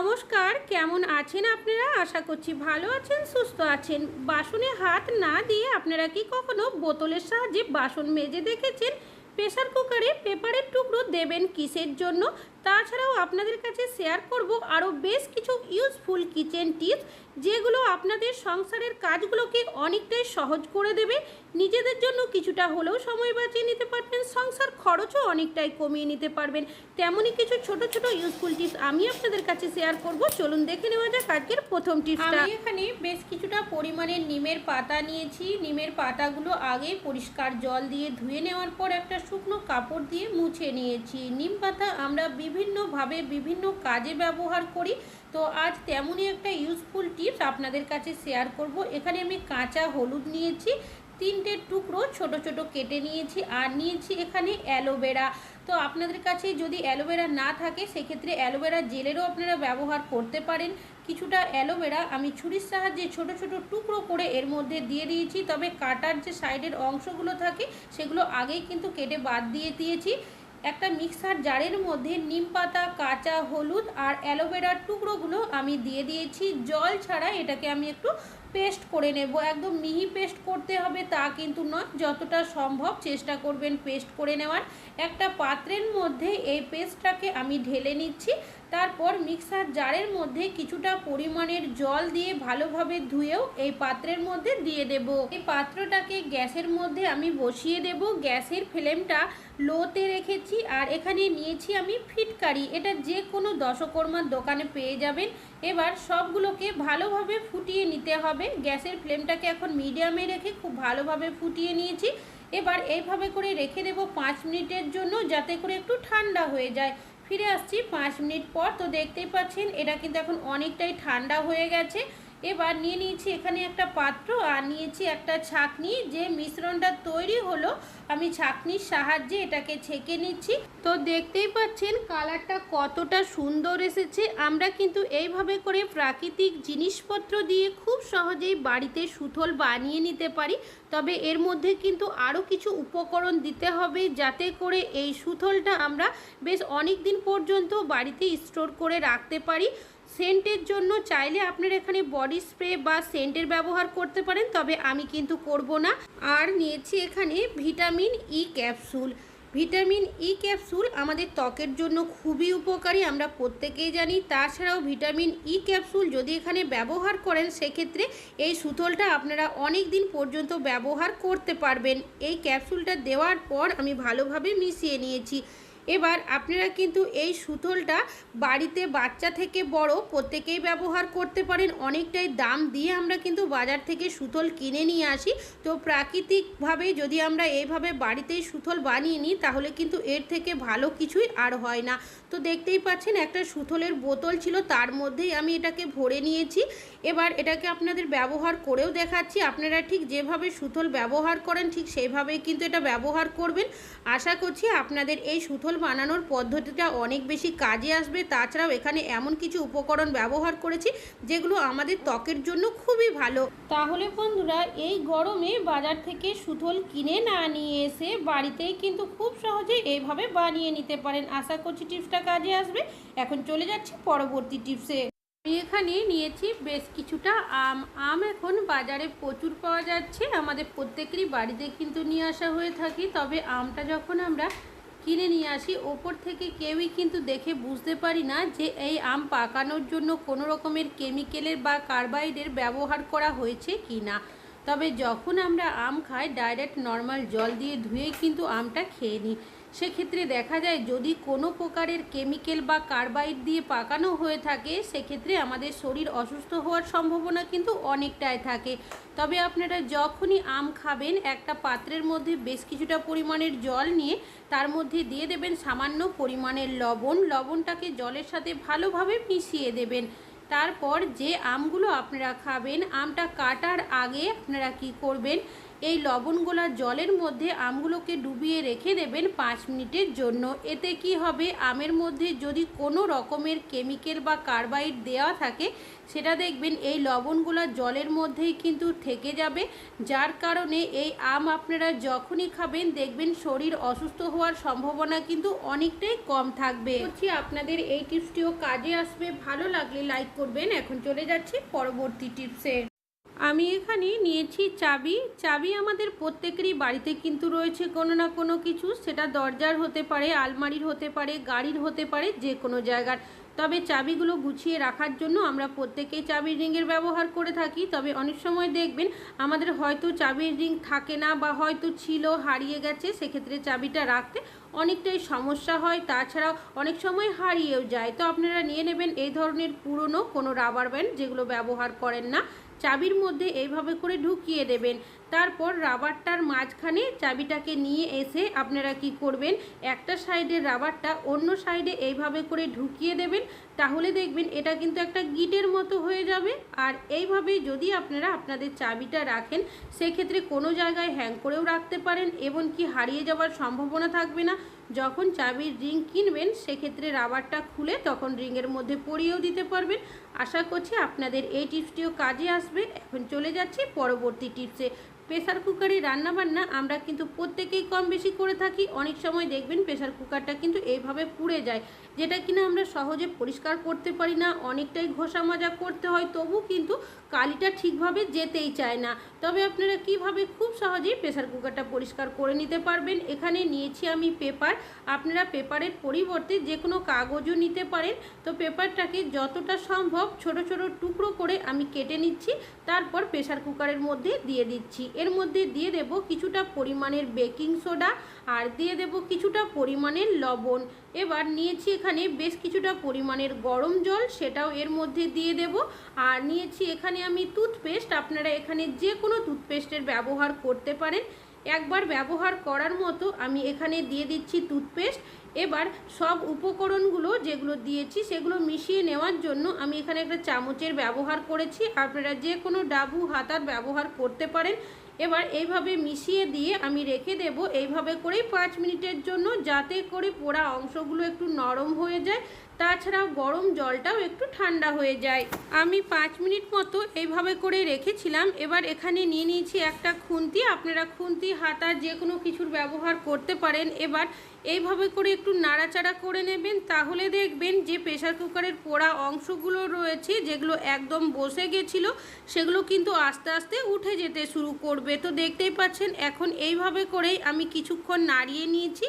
নমস্কার, কেমন আছেন আপনারা? আশা করছি ভালো আছেন, সুস্থ আছেন। বাসনে হাত না দিয়ে আপনারা কি কখনো বোতলের সাহায্যে বাসন মেজে দেখেছেন? প্রেসার কুকারে পেপারের টুকরো দেবেন কিসের জন্য? তাছাড়াও আপনাদের কাছে শেয়ার করব আরও বেশ কিছু ইউজফুল কিচেন টিপস যেগুলো আপনাদের সংসারের কাজগুলোকে অনেকটাই সহজ করে দেবে। নিজেদের জন্য কিছুটা হলেও সময় বাঁচিয়ে নিতে পারবেন, সংসার খরচও অনেকটাই কমিয়ে নিতে পারবেন। তেমনই কিছু ছোট ছোট ইউজফুল টিপস আমি আপনাদের কাছে শেয়ার করব। চলুন দেখে নেওয়া যাক আজকের প্রথম টিপসটা আমি এখানে বেশ কিছুটা পরিমাণে নিমের পাতা নিয়েছি। নিমের পাতাগুলো আগে পরিষ্কার জল দিয়ে ধুয়ে নেওয়ার পর একটা শুকনো কাপড় দিয়ে মুছে নিয়েছি। নিম পাতা আমরা বিভিন্নভাবে বিভিন্ন কাজে ব্যবহার করি। তো আজ তেমনই একটা ইউজফুল টিপস আপনাদের কাছে শেয়ার করব। এখানে আমি কাঁচা হলুদ নিয়েছি, তিনটে টুকরো ছোট ছোট কেটে নিয়েছি আর নিয়েছি এখানে অ্যালোভেরা। তো আপনাদের কাছে যদি অ্যালোভেরা না থাকে, সেক্ষেত্রে অ্যালোভেরা জেলেরও আপনারা ব্যবহার করতে পারেন। কিছুটা অ্যালোভেরা আমি ছুরির সাহায্যে ছোট ছোট টুকরো করে এর মধ্যে দিয়ে দিয়েছি। তবে কাটার যে সাইডের অংশগুলো থাকে, সেগুলো আগেই কিন্তু কেটে বাদ দিয়ে দিয়েছি। একটা মিক্সার জারের মধ্যে নিম পাতা, কাঁচা হলুদ আর অ্যালোভেরার টুকরোগুলো আমি দিয়ে দিয়েছি। জল ছাড়া এটাকে আমি একটু পেস্ট করে নেব। একদম মিহি পেস্ট করতে হবে তা কিন্তু নয়, যতটা সম্ভব চেষ্টা করবেন পেস্ট করে নেওয়ার। একটা পাত্রের মধ্যে এই পেস্টটাকে আমি ঢেলে নিচ্ছি, তারপর মিক্সার জারের মধ্যে কিছুটা পরিমাণের জল দিয়ে ভালোভাবে ধুয়েও এই পাত্রের মধ্যে দিয়ে দেব। এই পাত্রটাকে গ্যাসের মধ্যে আমি বসিয়ে দেব। গ্যাসের ফ্লেমটা লোতে রেখেছি আর এখানে নিয়েছি আমি ফিটকারি। এটা যে কোনো দশকর্মার দোকানে পেয়ে যাবেন। এবার সবগুলোকে ভালোভাবে ফুটিয়ে নিতে হবে। গ্যাসের ফ্লেমটাকে এখন মিডিয়ামে রেখে খুব ভালোভাবে ফুটিয়ে নিয়েছি। এবার এইভাবে করে রেখে দেব পাঁচ মিনিটের জন্য যাতে করে একটু ঠান্ডা হয়ে যায়। ফিরে আসছি পাঁচ মিনিট পর। তো দেখতেই পাচ্ছেন, এটা কিন্তু এখন অনেকটাই ঠান্ডা হয়ে গেছে। এবার নিয়ে নিয়েছি এখানে একটা পাত্র আর নিয়েছি একটা ছাকনি। যে মিশ্রণটা তৈরি হলো, আমি ছাকনির সাহায্যে এটাকে ছেঁকে নিচ্ছি। তো দেখতেই পাচ্ছেন কালারটা কতটা সুন্দর এসেছে। আমরা কিন্তু এইভাবে করে প্রাকৃতিক জিনিসপত্র দিয়ে খুব সহজেই বাড়িতে সুথল বানিয়ে নিতে পারি। তবে এর মধ্যে কিন্তু আরও কিছু উপকরণ দিতে হবে যাতে করে এই সুথলটা আমরা বেশ অনেক দিন পর্যন্ত বাড়িতে স্টোর করে রাখতে পারি। সেন্টের জন্য চাইলে আপনারা এখানে বডি স্প্রে বা সেন্টের ব্যবহার করতে পারেন, তবে আমি কিন্তু করব না। আর নিয়েছি এখানে vitamin E capsule. Vitamin E capsule আমাদের ত্বকের জন্য খুবই উপকারী, আমরা প্রত্যেকেই জানি। তাছাড়াও ভিটামিন ই ক্যাপসুল যদি এখানে ব্যবহার করেন, সেক্ষেত্রে এই সুতলটা আপনারা অনেক দিন পর্যন্ত ব্যবহার করতে পারবেন। এই ক্যাপসুলটা দেওয়ার পর আমি ভালোভাবে মিশিয়ে নিয়েছি। এবার আপনারা কিন্তু এই সুতোলটা বাড়িতে বাচ্চা থেকে বড় প্রত্যেকেই ব্যবহার করতে পারেন। অনেকটাই দাম দিয়ে আমরা কিন্তু বাজার থেকে সুতোল কিনে নিয়ে আসি। তো প্রাকৃতিকভাবে যদি আমরা এইভাবে বাড়িতেই সুতোল বানিয়ে নিই, তাহলে কিন্তু এর থেকে ভালো কিছুই আর হয় না। তো দেখতেই পাচ্ছেন, একটা সুতোলের বোতল ছিল, তার মধ্যেই আমি এটাকে ভরে নিয়েছি। এবার এটাকে আপনাদের ব্যবহার করেও দেখাচ্ছি। আপনারা ঠিক যেভাবে সুতোল ব্যবহার করেন, ঠিক সেইভাবেই কিন্তু এটা ব্যবহার করবেন। আশা করছি আপনাদের এই সুতোল বানানোর পদ্ধতিটা অনেক বেশি কাজে আসবে। তাছাড়াও এখানে এমন কিছু উপকরণ ব্যবহার করেছি, যেগুলো আমাদের ত্বকের জন্য খুবই ভালো। তাহলে বন্ধুরা, এই গরমে বাজার থেকে সুতোল কিনে না নিয়ে এসে বাড়িতেই কিন্তু খুব সহজে এইভাবে বানিয়ে নিতে পারেন। আশা করছি টিপসটা কাজে আসবে। এখন চলে যাচ্ছি পরবর্তী টিপসে। আমি এখানে নিয়েছি বেশ কিছুটা আম। আম এখন বাজারে প্রচুর পাওয়া যাচ্ছে। আমাদের প্রত্যেকেরই বাড়িতে কিন্তু নিয়ে আসা হয়ে থাকি। তবে আমটা যখন আমরা কিনে নিয়ে আসি। ওপর থেকে কেউই কিন্তু দেখে বুঝতে পারি না যে এই আম পাকানোর জন্য কোনো রকমের কেমিক্যালের বা কার্বাইডের ব্যবহার করা হয়েছে কি না তবে যখন আমরা আম খাই, ডাইরেক্ট নর্মাল জল দিয়ে ধুয়ে কিন্তু আমটা খেয়ে নিই। সেক্ষেত্রে দেখা যায় যদি কোনো প্রকারের কেমিক্যাল বা কার্বাইড দিয়ে পাকানো হয়ে থাকে, সেক্ষেত্রে আমাদের শরীর অসুস্থ হওয়ার সম্ভাবনা কিন্তু অনেকটাই থাকে। তবে আপনারা যখনই আম খাবেন, একটা পাত্রের মধ্যে বেশ কিছুটা পরিমাণের জল নিয়ে তার মধ্যে দিয়ে দেবেন সামান্য পরিমাণের লবণ। লবণটাকে জলের সাথে ভালোভাবে মিশিয়ে দেবেন। তারপর যে আমগুলো আপনারা খাবেন, আমটা কাটার আগে আপনারা কি করবেন এই লবণগোলা জলের মধ্যে আমগুলোকে ডুবিয়ে রেখে দেবেন পাঁচ মিনিটের জন্য। এতে কি হবে? আমের মধ্যে যদি কোনো রকমের কেমিক্যাল বা কার্বাইড দেওয়া থাকে, সেটা দেখবেন এই লবণগুলা জলের মধ্যেই কিন্তু থেকে যাবে। যার কারণে এই আম আপনারা যখনই খাবেন, দেখবেন শরীর অসুস্থ হওয়ার সম্ভাবনা কিন্তু অনেকটাই কম থাকবে। বলছি আপনাদের এই টিপসটিও কাজে আসবে। ভালো লাগলে লাইক করবেন। এখন চলে যাচ্ছি পরবর্তী টিপসে। আমি এখানে নিয়েছি চাবি। চাবি আমাদের প্রত্যেকেরই বাড়িতে কিন্তু রয়েছে কোনো না কোনো কিছু। সেটা দরজার হতে পারে, আলমারির হতে পারে, গাড়ির হতে পারে, যে কোনো জায়গার। তবে চাবিগুলো গুছিয়ে রাখার জন্য আমরা প্রত্যেকেই চাবির রিংয়ের ব্যবহার করে থাকি। তবে অনেক সময় দেখবেন আমাদের হয়তো চাবির রিং থাকে না বা হয়তো ছিল, হারিয়ে গেছে, সেক্ষেত্রে চাবিটা রাখতে অনেকটাই সমস্যা হয়। তাছাড়াও অনেক সময় হারিয়েও যায়। তো আপনারা নিয়ে নেবেন এই ধরনের পুরনো কোনো রাবার ব্যান্ড যেগুলো ব্যবহার করেন না। চাবির মধ্যে এইভাবে করে ঢুকিয়ে দেবেন। তারপর রাবারটার মাঝখানে চাবিটাকে নিয়ে এসে আপনারা কি করবেন? একটা সাইডের রাবারটা অন্য সাইডে এইভাবে করে ঢুকিয়ে দেবেন। তাহলে দেখবেন এটা কিন্তু একটা গিটের মতো হয়ে যাবে। আর এইভাবে যদি আপনারা আপনাদের চাবিটা রাখেন, সেক্ষেত্রে কোনো জায়গায় হ্যাং করেও রাখতে পারেন এবং কি হারিয়ে যাওয়ার সম্ভাবনা থাকবে না। যখন চাবির রিং কিনবেন, সেক্ষেত্রে রাবারটা খুলে তখন রিংয়ের মধ্যে পরিয়েও দিতে পারবেন। আশা করছি আপনাদের এই টিপসটিও কাজে আসবে। এখন চলে যাচ্ছি পরবর্তী টিপসে। প্রেসার কুকারে রান্নাবান্না আমরা কিন্তু প্রত্যেকেই কম বেশি করে থাকি। অনেক সময় দেখবেন প্রেসার কুকারটা কিন্তু এইভাবে পুড়ে যায়, যেটা কিনা আমরা সহজে পরিষ্কার করতে পারি না, অনেকটাই ঘষা মাজা করতে হয়, তবু কিন্তু কালিটা ঠিকভাবে যেতেই চায় না। তবে আপনারা কীভাবে খুব সহজেই প্রেসার কুকারটা পরিষ্কার করে নিতে পারবেন, এখানে নিয়েছি আমি পেপার। আপনারা পেপারের পরিবর্তে যে কোনো কাগজও নিতে পারেন। তো পেপারটাকে যতটা সম্ভব ছোট ছোট টুকরো করে আমি কেটে নিচ্ছি, তারপর প্রেসার কুকারের মধ্যে দিয়ে দিচ্ছি। এর মধ্যে দিয়ে দেব কিছুটা পরিমাণের বেকিং সোডা আর দিয়ে দেব কিছুটা পরিমাণের লবণ। এবার নিয়েছি এখানে বেশ কিছুটা পরিমাণের গরম জল, সেটাও এর মধ্যে দিয়ে দেব। আর নিয়েছি এখানে আমি টুথপেস্ট আপনারা এখানে যে কোনো টুথপেস্টের ব্যবহার করতে পারেন। একবার ব্যবহার করার মতো আমি এখানে দিয়ে দিচ্ছি টুথপেস্ট এবার সব উপকরণগুলো যেগুলো দিয়েছি, সেগুলো মিশিয়ে নেওয়ার জন্য আমি এখানে একটা চামচের ব্যবহার করেছি। আপনারা যে কোনো ডাবু, হাতার ব্যবহার করতে পারেন। এবার এইভাবে মিশিয়ে দিয়ে আমি রেখে দেব। এইভাবে করেই পাঁচ মিনিটের জন্য যাতে করে পোড়া অংশগুলো একটু নরম হয়ে যায়। তাছাড়াও গরম জলটাও একটু ঠান্ডা হয়ে যায়। আমি পাঁচ মিনিট মতো এইভাবে করে রেখেছিলাম। এবার এখানে নিয়ে নিয়েছি একটা খুন্তি। আপনারা খুন্তি, হাতা যে কোনো কিছুর ব্যবহার করতে পারেন। এবার এইভাবে করে একটু নাড়াচাড়া করে নেবেন। তাহলে দেখবেন যে প্রেসার কুকারের পোড়া অংশগুলো রয়েছে, যেগুলো একদম বসে গেছিল, সেগুলো কিন্তু আস্তে আস্তে উঠে যেতে শুরু করবে। তো দেখতেই পাচ্ছেন, এখন এইভাবে করেই আমি কিছুক্ষণ নাড়িয়ে নিয়েছি।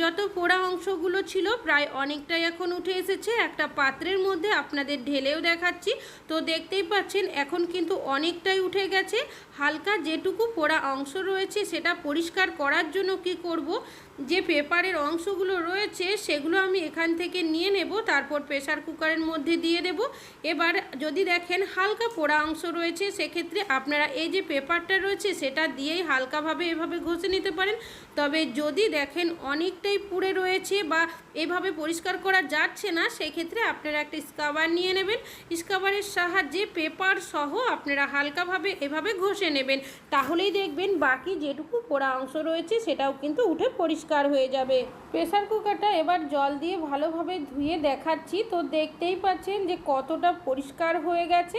যত পোড়া অংশগুলো ছিল প্রায় অনেকটাই এখন উঠে এসেছে। একটা পাত্রের মধ্যে আপনাদের ঢেলেও দেখাচ্ছি। তো দেখতেই পাচ্ছেন, এখন কিন্তু অনেকটাই উঠে গেছে। হালকা যেটুকু পোড়া অংশ রয়েছে, সেটা পরিষ্কার করার জন্য কি করব? যে পেপারের অংশগুলো রয়েছে সেগুলো আমি এখান থেকে নিয়ে নেব, তারপর প্রেসার কুকারের মধ্যে দিয়ে দেব। এবার যদি দেখেন হালকা পোড়া অংশ রয়েছে, সেক্ষেত্রে আপনারা এই যে পেপারটা রয়েছে সেটা দিয়েই হালকাভাবে এভাবে ঘষে নিতে পারেন। তবে যদি দেখেন অনেকটাই পুড়ে রয়েছে বা এভাবে পরিষ্কার করা যাচ্ছে না, সেক্ষেত্রে আপনারা একটা স্কাবার নিয়ে নেবেন। স্কাবারের সাহায্যে পেপার সহ আপনারা হালকাভাবে এভাবে ঘষে নেবেন। তাহলেই দেখবেন বাকি যেটুকু পোড়া অংশ রয়েছে সেটাও কিন্তু উঠে পরিষ্কার হয়ে যাবে। প্রেসার কুকারটা এবার জল দিয়ে ভালোভাবে ধুয়ে দেখাচ্ছি। তো দেখতেই পাচ্ছেন যে কতটা পরিষ্কার হয়ে গেছে।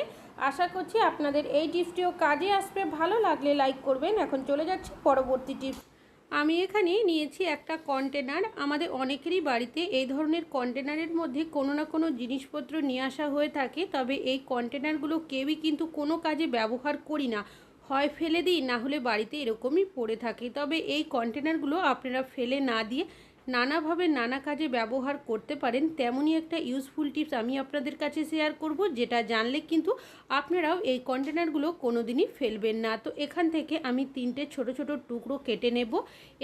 আশা করছি আপনাদের এই টিপসটিও কাজে আসবে। ভালো লাগলে লাইক করবেন। এখন চলে যাচ্ছি পরবর্তী টিপস। আমি এখানে নিয়েছি একটা কন্টেনার। আমাদের অনেকেরই বাড়িতে এই ধরনের কন্টেনারের মধ্যে কোনো না কোনো জিনিসপত্র নিয়ে আসা হয়ে থাকে। তবে এই কন্টেনারগুলো কেউই কিন্তু কোনো কাজে ব্যবহার করি না। হয় ফেলে দিই, না হলে বাড়িতে এরকমই পড়ে থাকে। তবে এই কন্টেনারগুলো আপনারা ফেলে না দিয়ে নানাভাবে নানা কাজে ব্যবহার করতে পারেন তেমনই একটা ইউজফুল টিপস আমি আপনাদের কাছে শেয়ার করব যেটা জানলে কিন্তু আপনারাও এই কন্টেনারগুলো কোনো দিনই ফেলবেন না। তো এখান থেকে আমি তিনটে ছোট ছোট টুকরো কেটে নেব।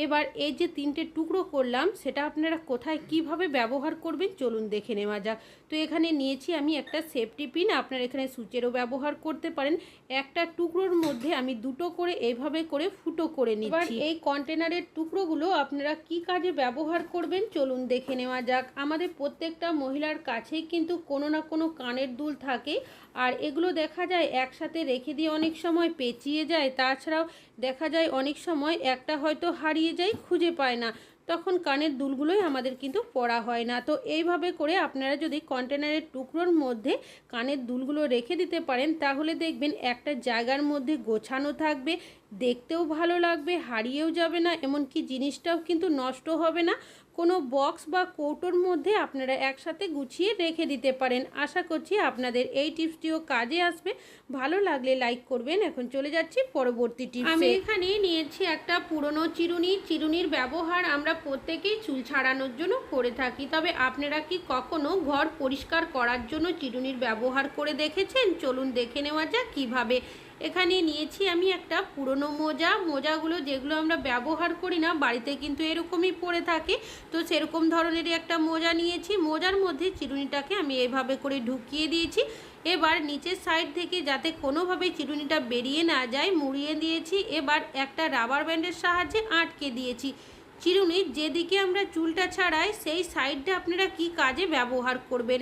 এবার এই যে তিনটে টুকরো করলাম সেটা আপনারা কোথায় কীভাবে ব্যবহার করবেন চলুন দেখে নেওয়া যাক। তো এখানে নিয়েছি আমি একটা সেফটি পিন আপনারা এখানে সুচেরও ব্যবহার করতে পারেন। একটা টুকরোর মধ্যে আমি দুটো করে এইভাবে করে ফুটো করে নিচ্ছি। এই কন্টেনারের টুকরোগুলো আপনারা কি কাজে ব্যবহার ব্যবহার করবেন, চলুন দেখে নেওয়া যাক। আমাদের প্রত্যেকটা মহিলার কাছেই কিন্তু কোনো না কোনো কানের দুল থাকে, আর এগুলো দেখা যায় একসাথে রেখে দিয়ে অনেক সময় পেঁচিয়ে যায়। তাছাড়াও দেখা যায় অনেক সময় একটা হয়তো হারিয়ে যায়, খুঁজে পায় না। তখন কানের দুলগুলোই আমাদের কিন্তু পরা হয় না। তো এইভাবে করে আপনারা যদি কন্টেনারের টুকরোর মধ্যে কানের দুলগুলো রেখে দিতে পারেন, তাহলে দেখবেন একটা জায়গার মধ্যে গোছানো থাকবে, দেখতেও ভালো লাগবে, হারিয়েও যাবে না, এমনকি জিনিসটাও কিন্তু নষ্ট হবে না। কোনো বক্স বা কৌটোর মধ্যে আপনারা একসাথে গুছিয়ে রেখে দিতে পারেন। আশা করছি আপনাদের এই টিপসটিও কাজে আসবে। ভালো লাগলে লাইক করবেন। এখন চলে যাচ্ছি পরবর্তী টিপস। আমি এখানে নিয়েছি একটা পুরনো চিরুনি। চিরুনির ব্যবহার আমরা প্রত্যেকেই চুল ছাড়ানোর জন্য করে থাকি। তবে আপনারা কি কখনো ঘর পরিষ্কার করার জন্য চিরুনির ব্যবহার করে দেখেছেন? চলুন দেখে নেওয়া যাক কীভাবে। এখানে নিয়েছি আমি একটা পুরনো মোজা। মোজাগুলো যেগুলো আমরা ব্যবহার করি না, বাড়িতে কিন্তু এরকমই পড়ে থাকে। তো সেরকম ধরনেরই একটা মোজা নিয়েছি। মোজার মধ্যে চিরুনিটাকে আমি এভাবে করে ঢুকিয়ে দিয়েছি। এবার নিচের সাইড থেকে যাতে কোনোভাবে চিরুনিটা বেরিয়ে না যায়, মুড়িয়ে দিয়েছি। এবার একটা রাবার ব্যান্ডের সাহায্যে আটকে দিয়েছি। চিরুনির যেদিকে আমরা চুলটা ছাড়াই, সেই সাইডটা আপনারা কি কাজে ব্যবহার করবেন?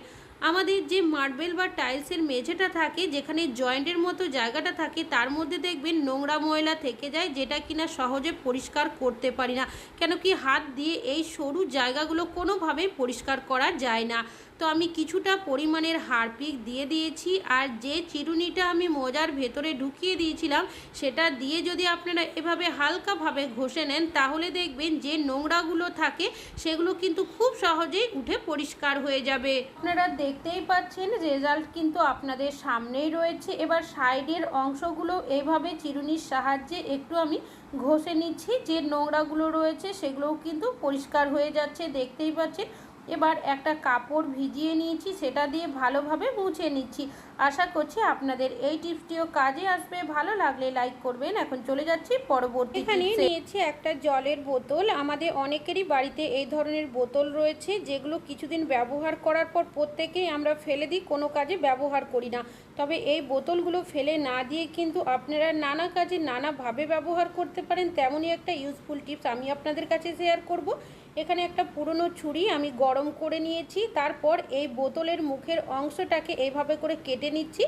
আমাদের যে মার্বেল বা টাইলসের মেঝেটা থাকে, যেখানে জয়েন্টের মতো জায়গাটা থাকে, তার মধ্যে দেখবেন নোংরা ময়লা থেকে যায়, যেটা কিনা সহজে পরিষ্কার করতে পারি না। কেন কি হাত দিয়ে এই সরু জায়গাগুলো কোনোভাবেই পরিষ্কার করা যায় না। তো আমি কিছুটা পরিমাণের হারপিক দিয়ে দিয়েছি আর যে চিরুনিটা আমি মোজার ভেতরে ঢুকিয়ে দিয়েছিলাম, সেটা দিয়ে যদি আপনারা এভাবে হালকাভাবে ঘষে নেন, তাহলে দেখবেন যে নোংরাগুলো থাকে, সেগুলো কিন্তু খুব সহজেই উঠে পরিষ্কার হয়ে যাবে। আপনারা দেখতেই পাচ্ছেন, রেজাল্ট কিন্তু আপনাদের সামনেই রয়েছে। এবার সাইডের অংশগুলো এইভাবে চিরুনির সাহায্যে একটু আমি ঘষে নিচ্ছি। যে নোংরাগুলো রয়েছে, সেগুলোও কিন্তু পরিষ্কার হয়ে যাচ্ছে, দেখতেই পাচ্ছেন। এবার একটা কাপড় ভিজিয়ে নিয়েছি সেটা দিয়ে ভালোভাবে মুছে নিচ্ছি। আশা করছি আপনাদের এই টিপসটিও কাজে আসবে। ভালো লাগলে লাইক করবেন। এখন চলে যাচ্ছি পরবর্তী এখানে নিয়েছি একটা জলের বোতল। আমাদের অনেকেরই বাড়িতে এই ধরনের বোতল রয়েছে যেগুলো কিছুদিন ব্যবহার করার পর প্রত্যেকেই আমরা ফেলে দিই কোনো কাজে ব্যবহার করি না। তবে এই বোতলগুলো ফেলে না দিয়ে কিন্তু আপনারা নানা কাজে নানাভাবে ব্যবহার করতে পারেন। তেমনই একটা ইউজফুল টিপস আমি আপনাদের কাছে শেয়ার করব। এখানে একটা পুরনো ছুরি আমি গরম করে নিয়েছি, তারপর এই বোতলের মুখের অংশটাকে এইভাবে করে কেটে নিচ্ছি।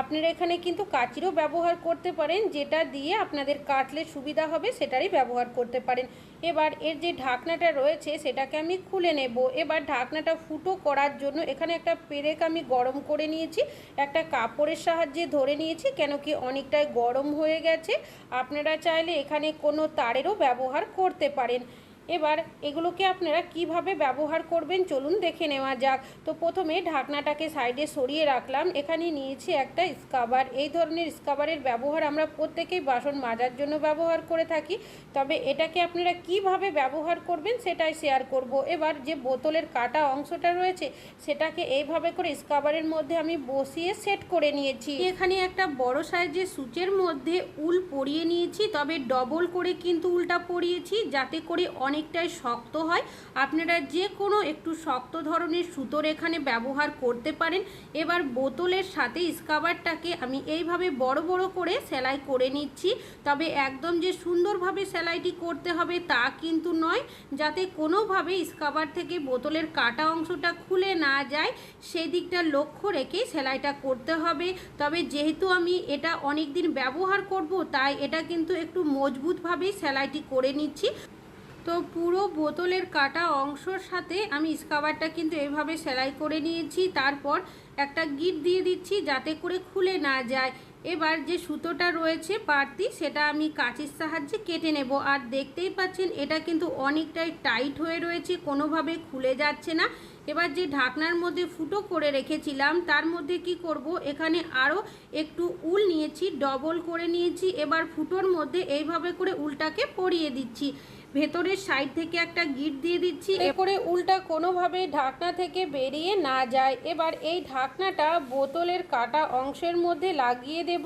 আপনারা এখানে কিন্তু কাচিরও ব্যবহার করতে পারেন, যেটা দিয়ে আপনাদের কাটলে সুবিধা হবে সেটারই ব্যবহার করতে পারেন। এবার এর যে ঢাকনাটা রয়েছে সেটাকে আমি খুলে নেব। এবার ঢাকনাটা ফুটো করার জন্য এখানে একটা পেরেক আমি গরম করে নিয়েছি, একটা কাপড়ের সাহায্যে ধরে নিয়েছি, কেন কি অনেকটাই গরম হয়ে গেছে। আপনারা চাইলে এখানে কোনো তারেরও ব্যবহার করতে পারেন। এবার এগুলোকে আপনারা কীভাবে ব্যবহার করবেন চলুন দেখে নেওয়া যাক। তো প্রথমে ঢাকনাটাকে সাইডে সরিয়ে রাখলাম। এখানে নিয়েছি একটা স্কাবার। এই ধরনের স্কাবারের ব্যবহার আমরা প্রত্যেকেই বাসন মাজার জন্য ব্যবহার করে থাকি। তবে এটাকে আপনারা কীভাবে ব্যবহার করবেন সেটাই শেয়ার করব। এবার যে বোতলের কাটা অংশটা রয়েছে, সেটাকে এইভাবে করে স্কাবারের মধ্যে আমি বসিয়ে সেট করে নিয়েছি। এখানে একটা বড় সাইজের সুচের মধ্যে উল পরিয়ে নিয়েছি, তবে ডবল করে কিন্তু উলটা পরিয়েছি, যাতে করে অনেক অনেকটাই শক্ত হয়। আপনারা যে কোনো একটু শক্ত ধরনের সুতোর এখানে ব্যবহার করতে পারেন। এবার বোতলের সাথে স্কাবারটাকে আমি এইভাবে বড় বড় করে সেলাই করে নিচ্ছি। তবে একদম যে সুন্দরভাবে সেলাইটি করতে হবে তা কিন্তু নয়। যাতে কোনোভাবে স্কাবার থেকে বোতলের কাটা অংশটা খুলে না যায়, সেই দিকটা লক্ষ্য রেখে সেলাইটা করতে হবে। তবে যেহেতু আমি এটা অনেক দিন ব্যবহার করব, তাই এটা কিন্তু একটু মজবুতভাবেই সেলাইটি করে নিচ্ছি। তো পুরো বোতলের কাটা অংশর সাথে আমি স্কাবারটা কিন্তু এভাবে সেলাই করে নিয়েছি। তারপর একটা গিট দিয়ে দিচ্ছি যাতে করে খুলে না যায়। এবার যে সুতোটা রয়েছে বাড়তি, সেটা আমি কাঁচির সাহায্যে কেটে নেব। আর দেখতেই পাচ্ছেন, এটা কিন্তু অনেকটাই টাইট হয়ে রয়েছে, কোনোভাবে খুলে যাচ্ছে না। এবার যে ঢাকনার মধ্যে ফুটো করে রেখেছিলাম, তার মধ্যে কি করব? এখানে আরও একটু উল নিয়েছি, ডবল করে নিয়েছি। এবার ফুটোর মধ্যে এইভাবে করে উলটাকে পরিয়ে দিচ্ছি। ভেতরের সাইড থেকে একটা গিট দিয়ে দিচ্ছি। এ করে উল্টা কোনোভাবে ঢাকনা থেকে বেরিয়ে না যায়। এবার এই ঢাকনাটা বোতলের কাটা অংশের মধ্যে লাগিয়ে দেব।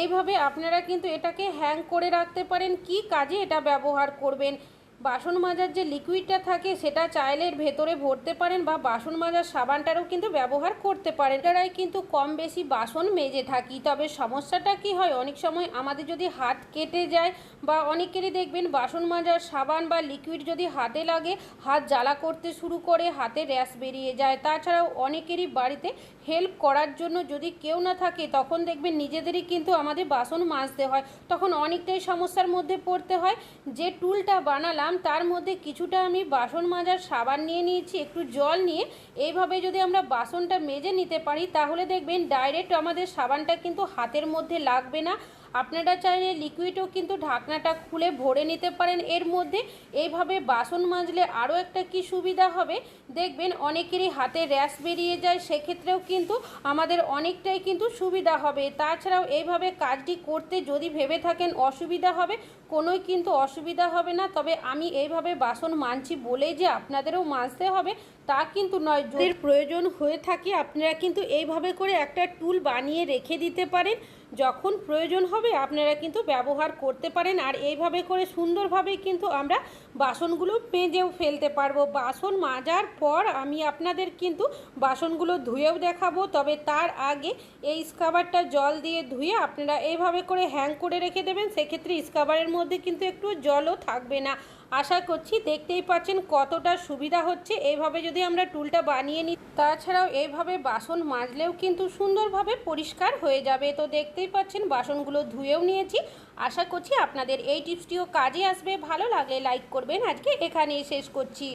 এইভাবে আপনারা কিন্তু এটাকে হ্যাং করে রাখতে পারেন। কি কাজে এটা ব্যবহার করবেন? বাসন মাজার যে লিকুইডটা থাকে, সেটা চাইলের ভেতরে ভরতে পারেন বা বাসন মাজার সাবানটারও কিন্তু ব্যবহার করতে পারেন। এটারাই কিন্তু কম বেশি বাসন মেজে থাকি। তবে সমস্যাটা কি হয়? অনেক সময় আমাদের যদি হাত কেটে যায় বা অনেকেরই দেখবেন বাসন মাজার সাবান বা লিকুইড যদি হাতে লাগে, হাত জ্বালা করতে শুরু করে, হাতে র্যাশ বেরিয়ে যায়। তাছাড়াও অনেকেরই বাড়িতে হেল্প করার জন্য যদি কেউ না থাকে, তখন দেখবেন নিজেদেরই কিন্তু আমাদের বাসন মাজতে হয়। তখন অনেকটাই সমস্যার মধ্যে পড়তে হয়। যে টুলটা বানালাম তার মধ্যে কিছুটা আমি বাসন মাজার সাবান নিয়ে নিয়েছি, একটু জল নিয়ে। এইভাবে যদি আমরা বাসনটা মেজে নিতে পারি, তাহলে দেখবেন ডাইরেক্ট আমাদের সাবানটা কিন্তু হাতের মধ্যে লাগবে না। আপনারা চাইলে লিকুইডও কিন্তু ঢাকনাটা খুলে ভরে নিতে পারেন। এর মধ্যে এইভাবে বাসন মাজলে আরও একটা কি সুবিধা হবে? দেখবেন অনেকেরই হাতে র্যাশ বেরিয়ে যায়, সেক্ষেত্রেও কিন্তু আমাদের অনেকটাই কিন্তু সুবিধা হবে। তাছাড়াও এইভাবে কাজটি করতে যদি ভেবে থাকেন অসুবিধা হবে, কোনোই কিন্তু অসুবিধা হবে না। তবে আমি এইভাবে বাসন মানছি বলেই যে আপনাদেরও মাজতে হবে, তা কিন্তু নয়। যদি প্রয়োজন হয়ে থাকে, আপনারা কিন্তু এইভাবে করে একটা টুল বানিয়ে রেখে দিতে পারেন। যখন প্রয়োজন হবে আপনারা কিন্তু ব্যবহার করতে পারেন আর এইভাবে করে সুন্দরভাবে কিন্তু আমরা বাসনগুলো পেঁজেও ফেলতে পারব। বাসন মাজার পর আমি আপনাদের কিন্তু বাসনগুলো ধুয়েও দেখাবো। তবে তার আগে এই স্কাবারটা জল দিয়ে ধুয়ে আপনারা এইভাবে করে হ্যাং করে রেখে দেবেন। সেক্ষেত্রে স্কাবারের মধ্যে কিন্তু একটু জলও থাকবে না। আশা করছি দেখতেই পাচ্ছেন কতটা সুবিধা হচ্ছে। এইভাবে যদি আমরা টুলটা বানিয়ে নিই তাছাড়াও এইভাবে বাসন মাজলেও কিন্তু সুন্দরভাবে পরিষ্কার হয়ে যাবে। তো দেখতেই পাচ্ছেন বাসনগুলো ধুয়েও নিয়েছি। আশা করছি আপনাদের এই টিপসটিও কাজে আসবে। ভালো লাগলে লাইক করবেন। আজকে এখানেই শেষ করছি।